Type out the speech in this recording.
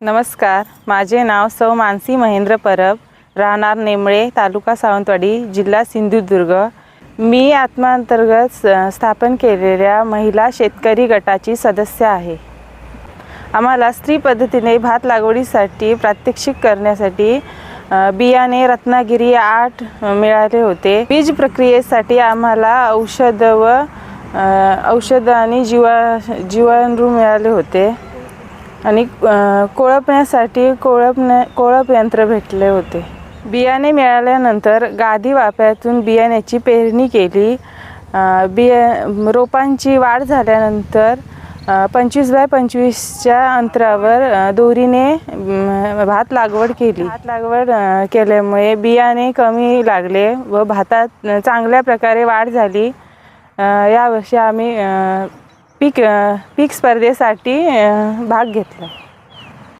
नमस्कार. माझे नाव सौ मानसी महेंद्र परब. राहणार नेमळे तालुका सावंतवाडी जिल्हा सिंधुदुर्ग. मी आत्मांतर्गत स- स्थापन केलेल्या महिला शेतकरी गटाची सदस्य आहे. आम्हाला स्त्री पद्धतीने भात लागवडीसाठी प्रात्यक्षिक करण्यासाठी बियाणे रत्नागिरी आठ मिळाले होते. बीज प्रक्रियेसाठी आम्हाला औषध व औषध आणि जीवा जीवाणू मिळाले होते. आणि कोळपण्यासाठी कोळपण्या कोळप यंत्र भेटले होते. बियाणे मिळाल्यानंतर गादी वाफ्यातून बियाण्याची पेरणी केली. बिया रोपांची वाढ झाल्यानंतर पंचवीस बाय पंचवीसच्या अंतरावर दोरीने भात लागवड केली. भात लागवड केल्यामुळे बियाणे कमी लागले व भातात चांगल्या प्रकारे वाढ झाली. यावर्षी आम्ही पीक पीक स्पर्धेसाठी भाग घेतला.